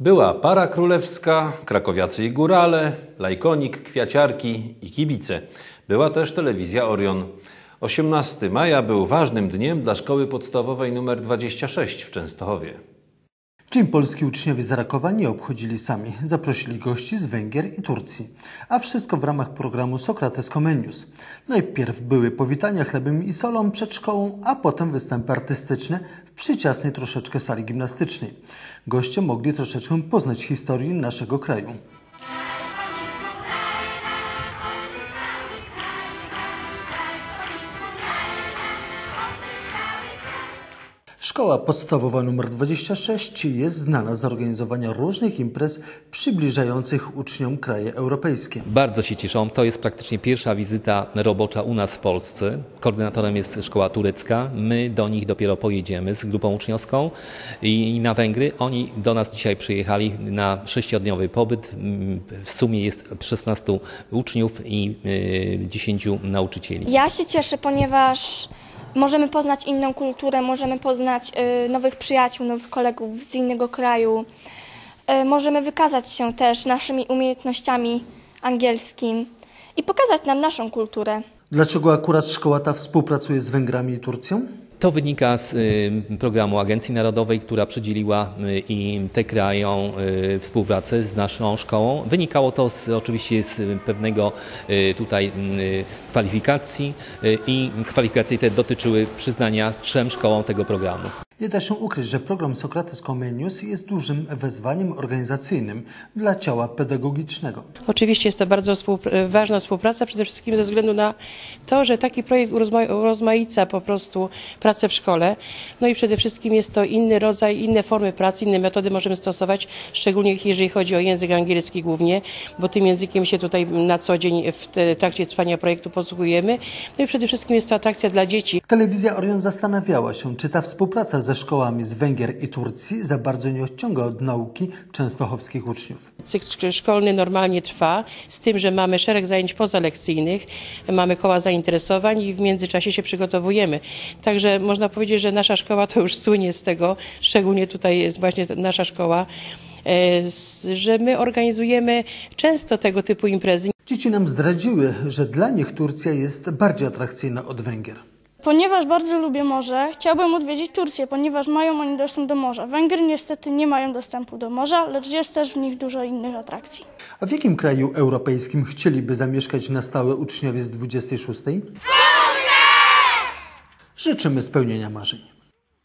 Była para królewska, krakowiacy i górale, lajkonik, kwiaciarki i kibice. Była też telewizja Orion. 18 maja był ważnym dniem dla szkoły podstawowej nr 26 w Częstochowie. Dzień polski uczniowie z Rakowa nie obchodzili sami. Zaprosili gości z Węgier i Turcji. A wszystko w ramach programu Sokrates Comenius. Najpierw były powitania chlebem i solą przed szkołą, a potem występy artystyczne w przyciasnej troszeczkę sali gimnastycznej. Goście mogli troszeczkę poznać historię naszego kraju. Szkoła podstawowa nr 26 jest znana z organizowania różnych imprez przybliżających uczniom kraje europejskie. Bardzo się cieszą. To jest praktycznie pierwsza wizyta robocza u nas w Polsce. Koordynatorem jest szkoła turecka. My do nich dopiero pojedziemy z grupą uczniowską i na Węgry. Oni do nas dzisiaj przyjechali na sześciodniowy pobyt. W sumie jest 16 uczniów i 10 nauczycieli. Ja się cieszę, ponieważ możemy poznać inną kulturę, możemy poznać y, nowych przyjaciół, nowych kolegów z innego kraju. Y, możemy wykazać się też naszymi umiejętnościami angielskim i pokazać nam naszą kulturę. Dlaczego akurat szkoła ta współpracuje z Węgrami i Turcją? To wynika z y, programu Agencji Narodowej, która przydzieliła y, im te krajom y, współpracę z naszą szkołą. Wynikało to z, oczywiście z pewnego tutaj kwalifikacji i kwalifikacje te dotyczyły przyznania trzem szkołom tego programu. Nie da się ukryć, że program Sokrates Comenius jest dużym wyzwaniem organizacyjnym dla ciała pedagogicznego. Oczywiście jest to bardzo współpr- ważna współpraca, przede wszystkim ze względu na to, że taki projekt urozma- urozmaica po prostu pracę w szkole. No i przede wszystkim jest to inny rodzaj, inne formy pracy, inne metody możemy stosować, szczególnie jeżeli chodzi o język angielski głównie, bo tym językiem się tutaj na co dzień w trakcie trwania projektu posługujemy. No i przede wszystkim jest to atrakcja dla dzieci. Telewizja Orion zastanawiała się, czy ta współpraca ze szkołami z Węgier i Turcji za bardzo nie odciąga od nauki częstochowskich uczniów. Cykl szkolny normalnie trwa, z tym, że mamy szereg zajęć pozalekcyjnych, mamy koła zainteresowań i w międzyczasie się przygotowujemy. Także można powiedzieć, że nasza szkoła to już słynie z tego, szczególnie tutaj jest właśnie nasza szkoła, e, że my organizujemy często tego typu imprezy. Dzieci nam zdradziły, że dla nich Turcja jest bardziej atrakcyjna od Węgier. Ponieważ bardzo lubię morze, chciałbym odwiedzić Turcję, ponieważ mają oni dostęp do morza. Węgry niestety nie mają dostępu do morza, lecz jest też w nich dużo innych atrakcji. A w jakim kraju europejskim chcieliby zamieszkać na stałe uczniowie z 26? Życzymy spełnienia marzeń.